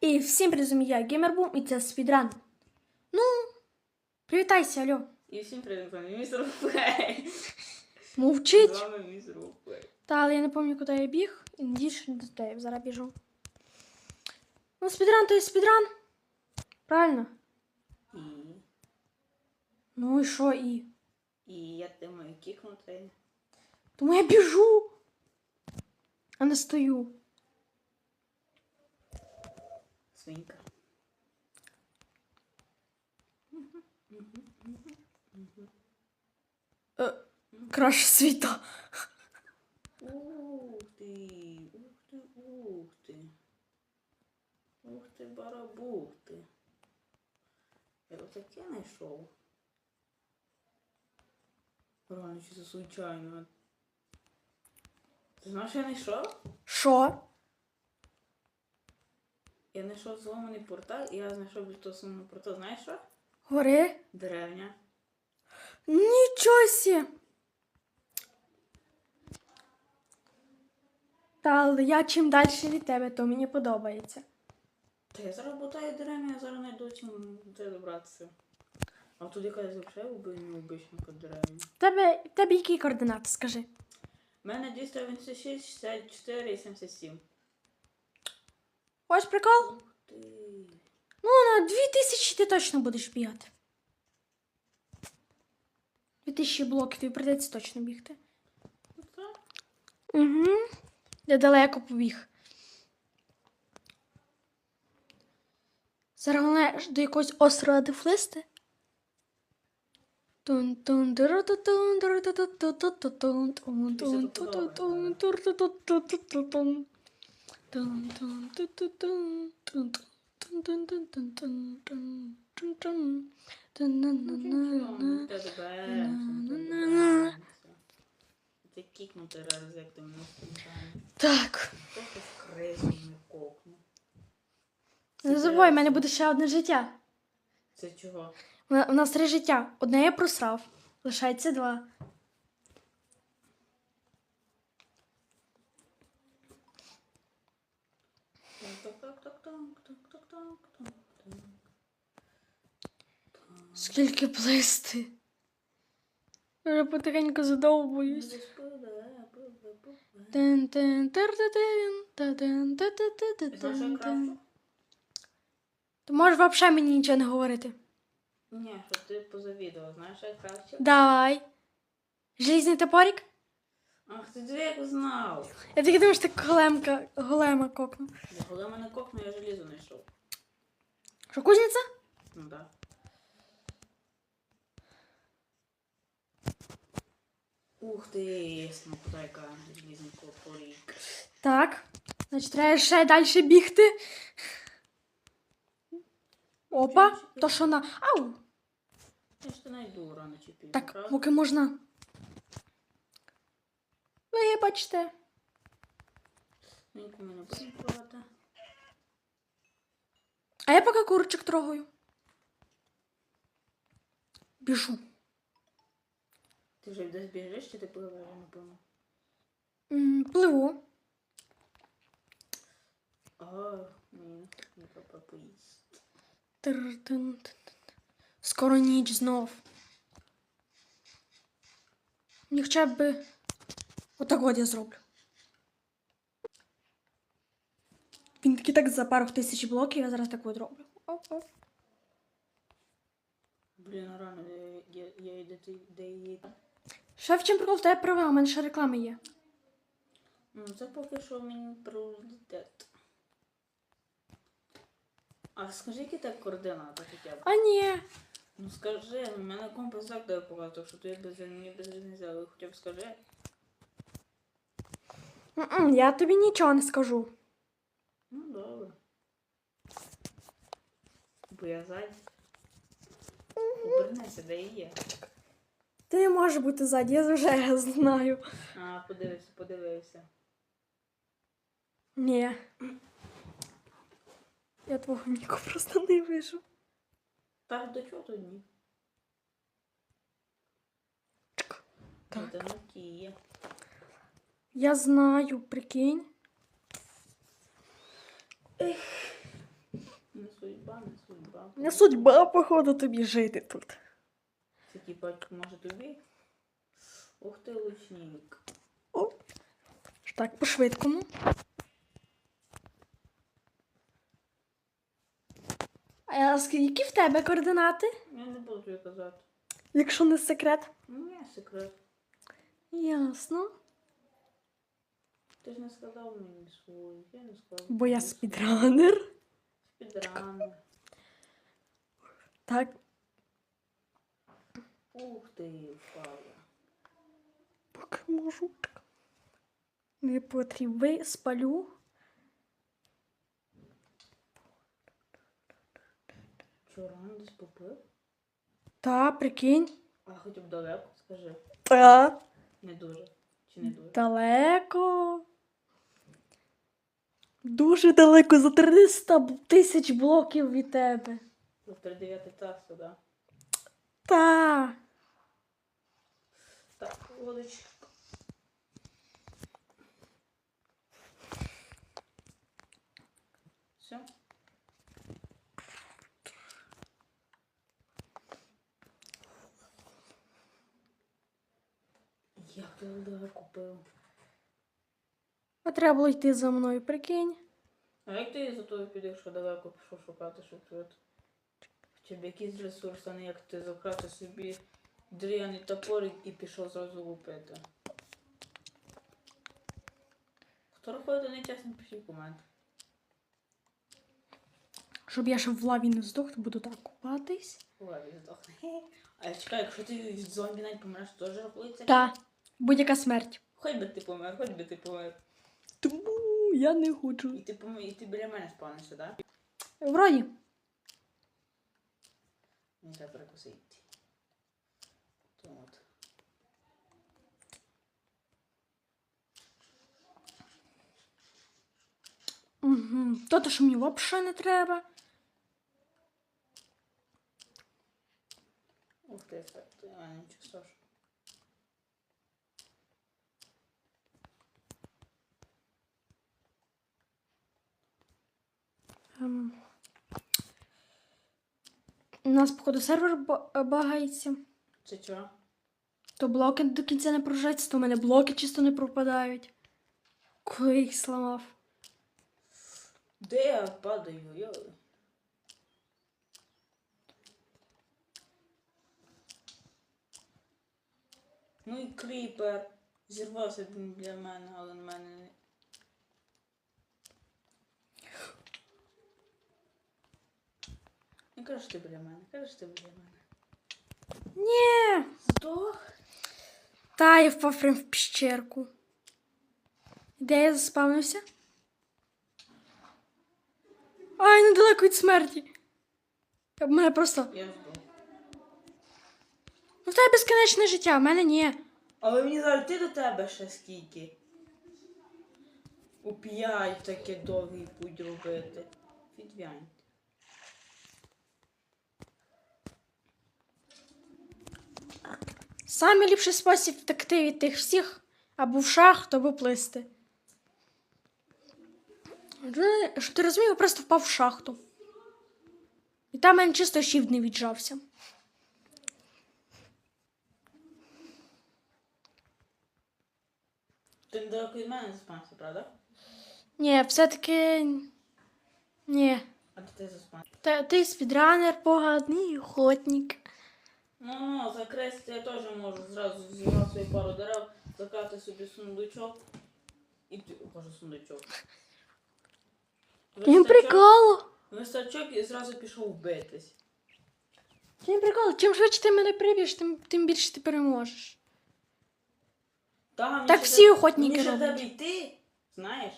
І всім привіт, я Геймербум, і це спідран. Ну, привітайся, алло. І всім привіт, з вами містер Фей. З Мовчить. вами містер Фей. Та, але я не пам'ятаю, куди я біг. І надіюсь, що не до тебе. Я Зараз біжу. Ну, спідран то є спідран. Правильно? І, Ну і що і? і я думаю, кікнути. Тому я біжу. А не стою. Свинька. Е, краще світа. Ух ти, ух ти, ух ти. Ух ти, барабух ти. Я отаке знайшов. Реально, чи це случайно. Ти знаєш, що я знайшов? Що? Я знайшов зломаний портал, і я знайшов біля того порталу. Знаєш що? Гори? Деревня. Нічого сі. Та, але я чим далі від тебе, то мені подобається. Та я зараз ботаю деревня, я зараз знайду чим тебе добратися. А тут якась взагалі убийна обичника деревня. Тебе, тебе які координати, скажи? У мене 296, 64 і 77. Ось прикол? Ну, на 2000 ти точно будеш бігати. 2000 блоків тобі придеться точно бігти. Ну. Угу. Я далеко побіг. Зараз головне до якогось острова дефлисти. Тун-тун, Ти кікнути раз, як ти мене спонтанно. Так. Просто в кризу не кокну. Не забувай, в мене буде ще одне життя. Це чого? У нас три життя. Одне я просрав. Лишається два. Скільки плисти. Я Вже потихеньку задовбуюсь. Ти можеш взагалі мені нічого не говорити. Ні, що ти поза відео, знаєш, як краще? Давай. Желізний топорик? Ах, ти дві як знав. Я тільки думаю, що ти големка, голема кокну. Бо Коли мене кокну, я желізо знайшов. Що кузниця? Ну так. Ух ти, смакотайка, желізний копорік. Так. Значить, треба ще далі бігти. Опа, то що на. Ау! Я ж ти знайду рано чи пізно, Так, правда? поки можна. Вибачте. Нікому не пробувати. А я поки курочок трогаю. Біжу. Ти вже десь біжиш, чи ти пливеш, я не пойму. М, Пливу. А, мені не треба поїсти. Тир-тин-тин-тин. Скоро ніч знов. Мені хоча б. Отак от я зроблю. Він такий так за пару тисяч блоків, я зараз так от роблю. Оп-оп. Блін, рано, я, я, я йду, де її. В чим прикол, в тебе права, у мене ще реклами є. Ну, це поки що мені пріоритет. А скажи, які так координати хоча б? А ні. Ну скажи, у мене компас так дає показати, що ти без мені без різниці, але хоча б скажи. М-м, Я тобі нічого не скажу. Ну, добре. Бо я ззаді. Обернися, де її є. Ти не можеш бути ззаді, я вже знаю. А, подивився, подивився. Ні. Я твого ніку просто не вижу. Так, до чого тут ні? Так. Це. Я знаю, прикинь. Не судьба, не судьба. Не судьба, походу, тобі жити тут. Це типа, може тобі? Ух ти, лучник. О. Так, по-швидкому. А я ск- які в тебе координати? Я не буду тобі казати. Якщо не секрет. Не секрет. Ясно. Ти ж не сказав мені свою. Я не сказав. Бо я спідранер. Спідранер. Так, Ух ти, впала. поки можу. Не потрібно, спалю. Що, рано десь попив? Та, прикинь. А хоча б далеко, скажи. Та. Не дуже. Чи не дуже? Далеко. Дуже далеко за 300 тисяч блоків від тебе. За 39 тасу, да? Та. Так, водочка. Все? Як ти далеко купив? А треба було йти за мною, прикинь. А як ти за тобою підеш, що далеко пішов шукати, щоб тут? Хоча б якісь ресурси, а не як ти закрати собі дряний топорик і пішов зразу лупити. Хто рахує нечесно, пишіть комент. Щоб я ще в лаві не здох, то буду так купатись. Ладно, здохне. А я чекаю, якщо ти від зомбі навіть помреш, то теж рахується? Та. Будь-яка смерть. Хоч би ти помер, хоч би ти помер. Тому я не хочу. І ти помер, і ти біля мене спавнишся, так? Вроді. Мені треба перекусити. То от. Угу. То, то що мені взагалі не треба. Ух ти, ефект. А, нічого страшного. У нас, походу, сервер багається. Це чого? То блоки до кінця не прогружаються, то в мене блоки чисто не пропадають. Коли я їх сламав. Де я падаю, йой? Ну і кріпер. Зірвався для мене, але на мене не. Не кажеш ти біля мене, кажеш ти біля мене. Ні. Здох? Та я впав прям в піщерку. Де я заспавнився? Ай, недалеко від смерті. В мене просто. Я здох. Ну, в тебе безконечне життя, в мене ні. Але мені зараз йти до тебе ще скільки. У п'ять таке довгий путь робити. Відвяньте. Самий ліпший спосіб втекти від тих всіх або в шахту, або плисти. Щоб ти розумів, я просто впав в шахту. І там мене чисто щівд не віджався. Ти недалеко від мене заспався, правда? Ні, все-таки. Ні. А ти заспався? Та ти спідранер, поганий охотник. Ну, ну, закрести я теж можу зразу зібрати свої пару дерев, закати собі сундучок. І ти. Боже, сундучок. Їм прикол. Вистачок і зразу пішов битись. Чим прикол? Чим швидше ти мене приб'єш, тим, тим більше ти переможеш. Та, мені Так ще всі те- охотники Мені ще роблять. йти, знаєш?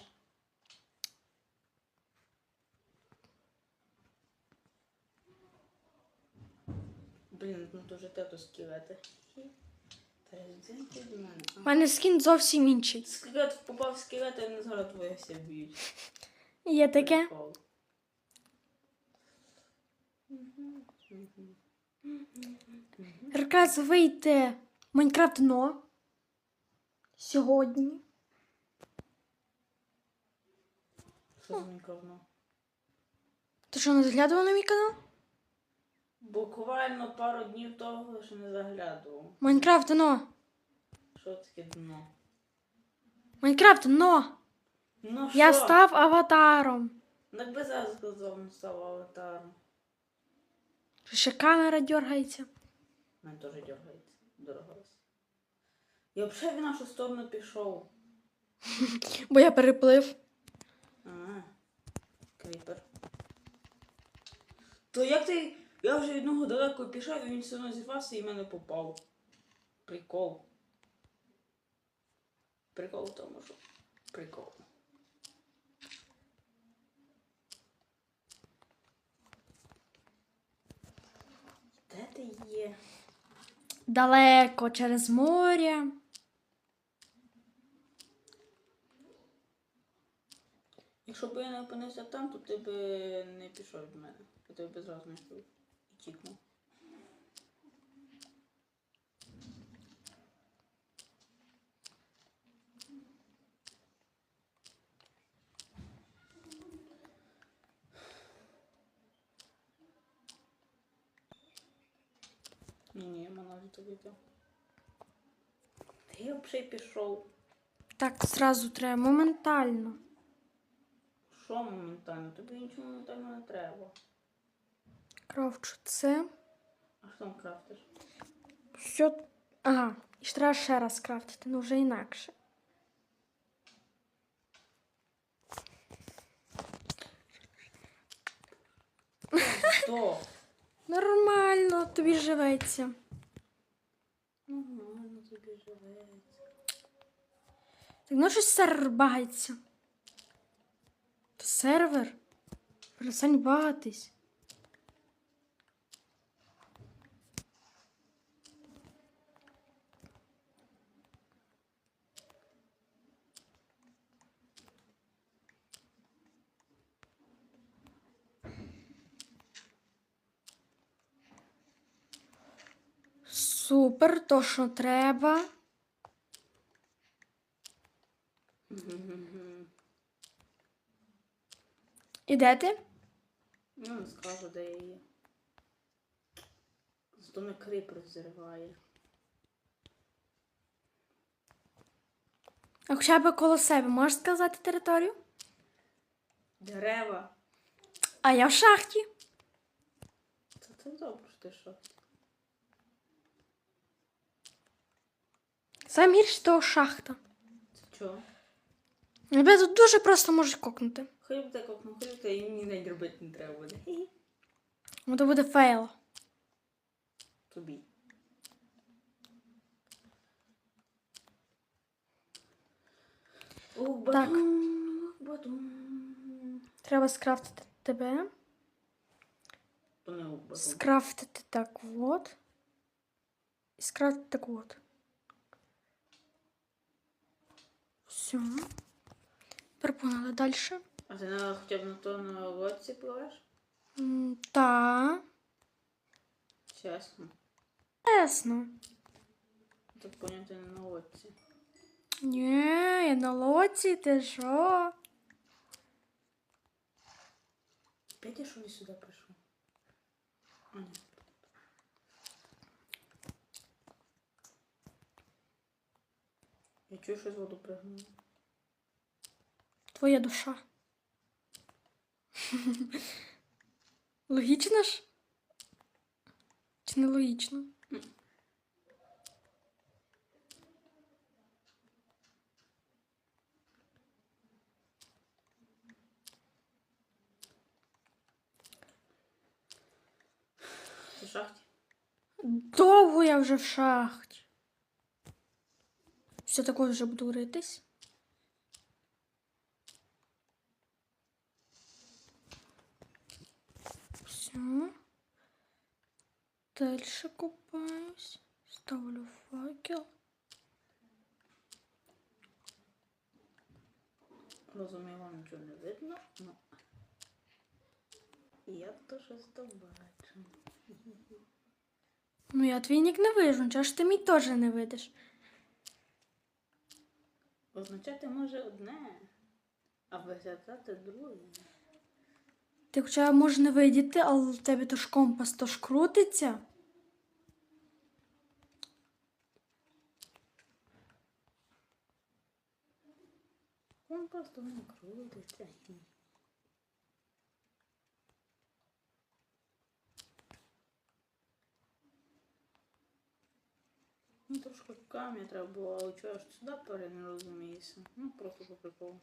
Блін, ну то вже те то скелети. У мене скін зовсім інший. Скелет попав в скелет, а не зараз твоє все б'ють. Є таке. Рказ вийде Майнкрафт дно. Сьогодні. Що за мікрофон? Ти що, не заглядував на мій канал? Буквально пару днів того, що не заглядував. Майнкрафт дно. Що таке дно? Майнкрафт дно. Ну Я що? став аватаром. Так би зараз сказав, не став аватаром. Що Ще камера дергається. Мене теж дергається. Дорогась. Я взагалі в нашу сторону пішов. Бо я переплив. А, кріпер. То як ти. Я вже від нього далеко пішов, і він все одно зірвався і в мене попав. Прикол. Прикол в тому, що. Прикол. Де ти є? Далеко через море. Якщо б я не опинився там, то ти б не пішов від мене. Я тебе без разу знайшов і. Ні, ні. Та я взагалі пішов. Так, зразу треба моментально. Що моментально? Тобі нічого моментально не треба. Кравчу це. А що там крафтиш? Все. Ага. І ж треба ще раз крафтити, ну вже інакше. Хто? Нормально, тобі живеться. Нормально тобі живеться. Так ну щось сервер багається. Сервер. Перестань багатись. Супер, то що треба. Мгм. І де ти? Ну, не скажу, де я є. Зато не кріп розірває. А хоча б коло себе можеш сказати територію? Дерева. А я в шахті. Це це добре, що ти що? Сам гірше того шахта. Це чого? Тебе тут дуже просто можуть кокнути. Хоч би так окно, хоч би і ніде й робити не треба буде. Хі-хі. Ну, то буде фейл. Тобі. Ух, Так. батун, ух, батун. Треба скрафтити тебе. То не ух, батун. Скрафтити так от. І скрафтити так от. Все. Тепер погнали далі. А ти на, хоча б на то на лодці пливеш? М, Та. Чесно. Ясно. Так поняти не на лодці. Ні, я на лоці, ти що? Опять я що ли сюди прийшов? А, ні. Чую, що з воду пригнуло. Твоя душа. Логічно ж? Чи не логічно? В шахті? Довго я вже в шахті. Все такое вже буду ритись. Все. Дальше купаюсь. Ставлю факел. Розумію, вам нічого не видно, ну. Я то щось то бачу. Ну я твій нік не вижу, чого ж ти мій теж не видиш. Означати може одне, а виглядати друге. Ти хоча може не видіти, але в тебе то ж компас то ж крутиться. Компас то не крутиться. Ну, трошки камня треба було, але чого ж сюди пере не розумієшся. Ну, просто по приколу.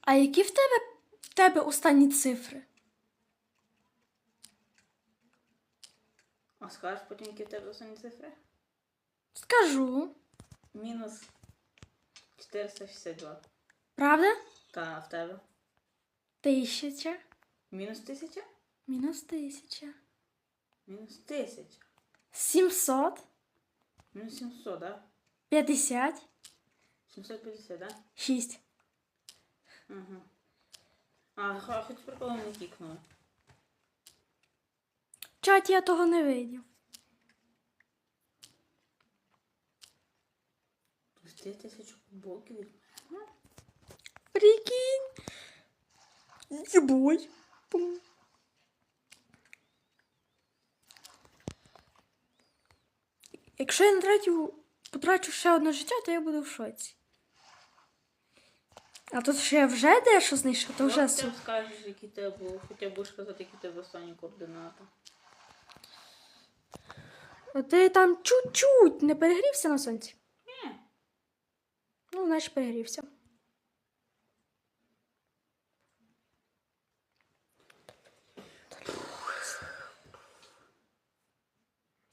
А які в тебе в тебе останні цифри? А скажеш потім, які в тебе останні цифри? Скажу. Мінус 462. Правда? Та в тебе. Тисяча. Мінус 1000? Мінус тисяча. Мінус 1000. Сімсот. Мінус 700, да? П'ятдесят. 750, да? Шість. Ага. А, ха- хоч приколом не кікнули. В чаті я того не видів. Пусти тисячу футболки від. Прикинь. Єбой. Пум. Якщо я не тратю, потрачу ще одне життя, то я буду в шоці. А тут ще вже дещо знайшов, то вже Як супер. ти скажеш, які тебе були, хоча б будеш казати, які тебе останні координати. А Ти там чуть-чуть не перегрівся на сонці? Ні. Ну, значить, перегрівся.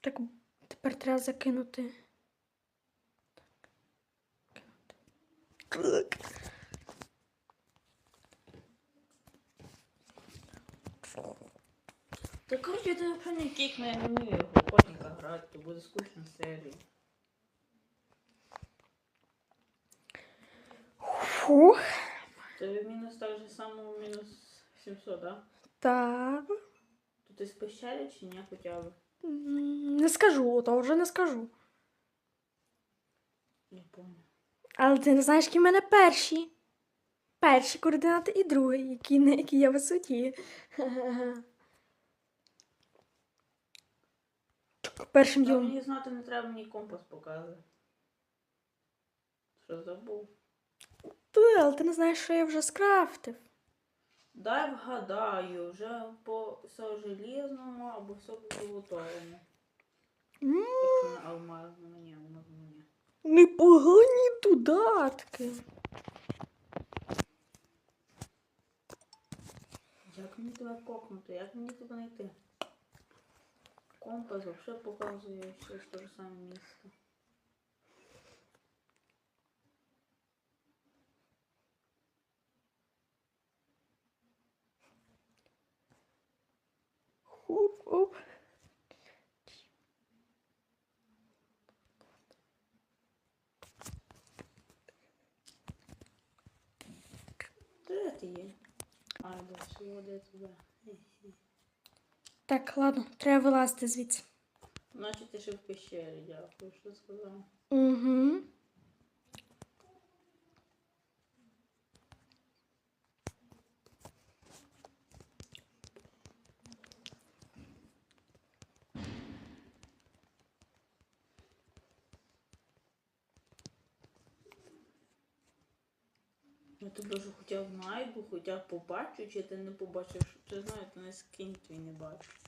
Так, тепер треба закинути. Так. Та коротше, ти взагалі не кікне, я не вмію його охотника грати, то буде скучно серії. Фух. Тобі мінус так же само мінус 700, да? Так. То ти з чи ні хоча б? Не скажу, то вже не скажу. Не помню. Але ти не знаєш, які в мене перші. Перші координати і другі, які, на які я висоті. Першим ділом. мені знати не треба, мені компас показує. Що забув? Ти, але ти не знаєш, що я вже скрафтив. Дай вгадаю, вже по все желізному або все по золотому. Якщо не алмазному, ні, алмазному ні. Непогані додатки. Як мені тебе кокнути? Як мені тебе знайти? Компас взагалі показує ж те ж саме місце. Хоп-оп. Де ти є? А, де туди. Так, ладно, треба вилазити звідси. Значить, ти ще в пещері, дякую, що сказав. Угу. Я тебе вже хоча б найду, хоча б побачу, чи ти не побачиш, чи знаю, ти не скинь твій не бачиш.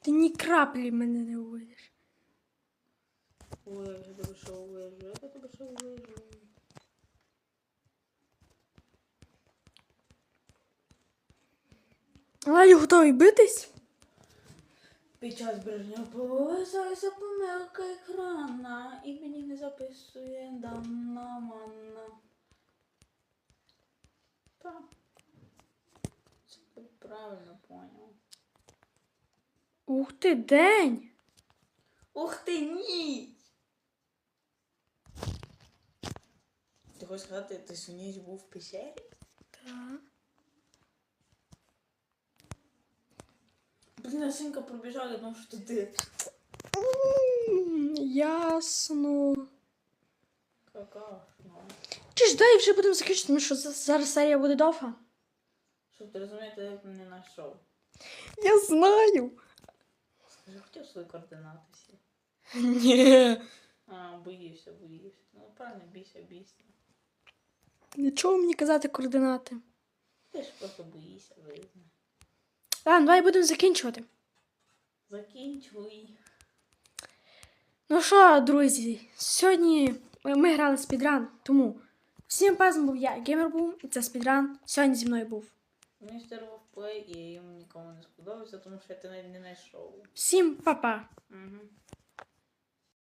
Ти ні краплі мене не увидиш. Ой, я тебе що вижу, як я тебе що вижу. А я готовий битись? Під час збереження повисається помилка екрана і мені не записує дана манна. Так. Це ти правильно поняв. Ух ти, день! Ух ти, ні! Ти хочеш сказати, ти всю ніч був в пещері? Так. Блін, я синька пробіжала, я думав, що ти. Ясно. Какашно. Чи ж дай вже будемо закінчити, тому що зараз серія буде довга. Щоб ти розумів, ти як мене знайшов. Я знаю. Скажи, хотів свої координати всі. Ні. А, боїшся, боїшся. Ну, правильно, бійся, бійся. Нічого мені казати координати. Ти ж просто боїшся, видно. Ладно, давай будемо закінчувати. Закінчуй. Ну що, друзі, сьогодні ми грали спідран, тому всім пазом був я, геймер був, і це спідран. Сьогодні зі мною був. Містер Вовплей і йому нікому не сподобався, тому що я тебе не знайшов. Всім па-па! Угу.